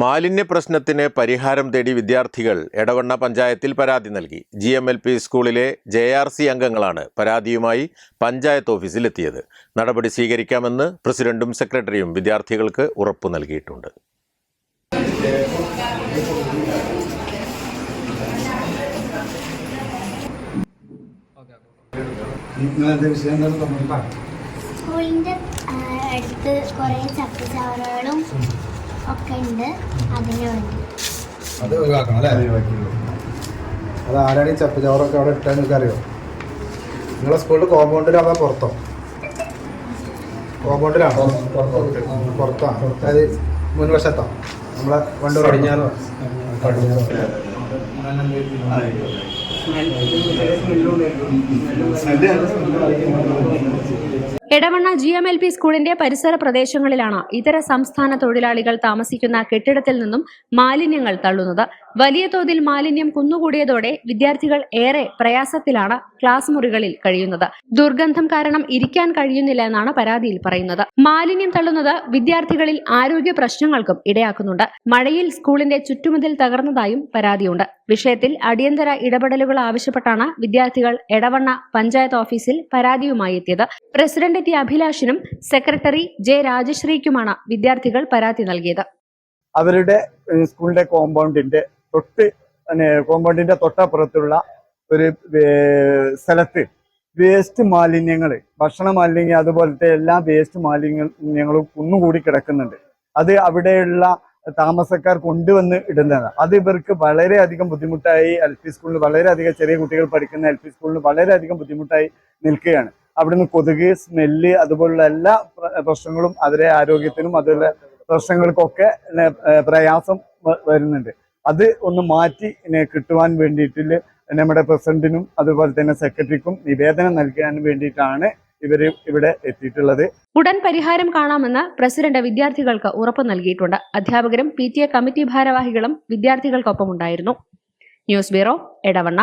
മാലിന്യ പ്രശ്നത്തിന് പരിഹാരം തേടി വിദ്യാർത്ഥികൾ എടവണ്ണ പഞ്ചായത്തിൽ പരാതി നൽകി. ജി എം എൽ പി സ്കൂളിലെ ജെ ആർ സി അംഗങ്ങളാണ് പരാതിയുമായി പഞ്ചായത്ത് ഓഫീസിലെത്തിയത്. നടപടി സ്വീകരിക്കാമെന്ന് പ്രസിഡന്റും സെക്രട്ടറിയും വിദ്യാർത്ഥികൾക്ക് ഉറപ്പു നൽകിയിട്ടുണ്ട്. സ്കൂളിന്റെ അടുത്ത് കുറേ ചപ്പുചവറുകളും ഒക്കെ ഉണ്ട്. അതിന് വേണ്ടി. അത് ഒഴിവാക്കണം അല്ലേ? അത് ആരാണ് ഈ ചപ്പ് ചവറൊക്കെ അവിടെ ഇട്ടാൽ നിങ്ങൾക്ക് അറിയോ നിങ്ങളെ സ്കൂളിൽ കോമ്പൗണ്ടിൽ അതോ പുറത്തോ. കോമ്പൗണ്ടിലാണോ പുറത്താണ് അതായത് മുൻവശത്തോ? നമ്മളെ Wandoor പടിഞ്ഞാറോ Edavanna G M L P സ്കൂളിന്റെ പരിസര പ്രദേശങ്ങളിലാണ് ഇതര സംസ്ഥാന തൊഴിലാളികൾ താമസിക്കുന്ന കെട്ടിടത്തിൽ നിന്നും മാലിന്യങ്ങൾ തള്ളുന്നത്. വലിയ തോതിൽ മാലിന്യം കുന്നുകൂടിയതോടെ വിദ്യാർത്ഥികൾ ഏറെ പ്രയാസത്തിലാണ് ക്ലാസ് മുറികളിൽ കഴിയുന്നത്. ദുർഗന്ധം കാരണം ഇരിക്കാൻ കഴിയുന്നില്ല എന്നാണ് പരാതിയിൽ പറയുന്നത്. മാലിന്യം തള്ളുന്നത് വിദ്യാർത്ഥികളിൽ ആരോഗ്യ പ്രശ്നങ്ങൾക്കും ഇടയാക്കുന്നുണ്ട്. മഴയിൽ സ്കൂളിന്റെ ചുറ്റുമതിൽ തകർന്നതായും പരാതിയുണ്ട്. വിഷയത്തിൽ അടിയന്തര ഇടപെടലുകൾ ആവശ്യപ്പെട്ടാണ് വിദ്യാർത്ഥികൾ എടവണ്ണ പഞ്ചായത്ത് ഓഫീസിൽ പരാതിയുമായി എത്തിയത്. പ്രസിഡന്റ് ടി അഭിലാഷിനും സെക്രട്ടറി ജെ രാജശ്രീക്കുമാണ് വിദ്യാർത്ഥികൾ പരാതി നൽകിയത്. അവരുടെ സ്കൂളിന്റെ കോമ്പൗണ്ടിന്റെ തൊട്ട് കോമ്പൗണ്ടിന്റെ തൊട്ടപ്പുറത്തുള്ള ഒരു സ്ഥലത്ത് വേസ്റ്റ് മാലിന്യങ്ങൾ ഭക്ഷണ മാലിന്യം അതുപോലത്തെ എല്ലാ വേസ്റ്റ് മാലിന്യങ്ങളും കുന്നുകൂടി കിടക്കുന്നുണ്ട്. അത് അവിടെയുള്ള താമസക്കാർ കൊണ്ടുവന്ന് ഇടുന്നതാണ്. അത് ഇവർക്ക് വളരെയധികം ബുദ്ധിമുട്ടായി എൽ പി സ്കൂളിൽ വളരെയധികം ചെറിയ കുട്ടികൾ പഠിക്കുന്ന എൽ പി സ്കൂളിൽ വളരെയധികം ബുദ്ധിമുട്ടായി നിൽക്കുകയാണ്. അവിടുന്ന് കൊതുക് സ്മെല്ല് അതുപോലുള്ള എല്ലാ പ്രശ്നങ്ങളും അതിലെ ആരോഗ്യത്തിനും അതുപോലെ പ്രശ്നങ്ങൾക്കൊക്കെ പ്രയാസം വരുന്നുണ്ട്. അത് ഒന്ന് മാറ്റി കിട്ടുവാൻ വേണ്ടിയിട്ട് നമ്മുടെ പ്രസിഡന്റിനും അതുപോലെ തന്നെ സെക്രട്ടറിക്കും നിവേദനം നൽകാൻ വേണ്ടിയിട്ടാണ് ഇവർ ഇവിടെ എത്തിയിട്ടുള്ളത്. ഉടൻ പരിഹാരം കാണാമെന്ന് പ്രസിഡന്റ് വിദ്യാർത്ഥികൾക്ക് ഉറപ്പ് നൽകിയിട്ടുണ്ട്. അധ്യാപകരും പി കമ്മിറ്റി ഭാരവാഹികളും വിദ്യാർത്ഥികൾക്കൊപ്പം ഉണ്ടായിരുന്നു ന്യൂസ് ബ്യൂറോ എടവണ്ണ.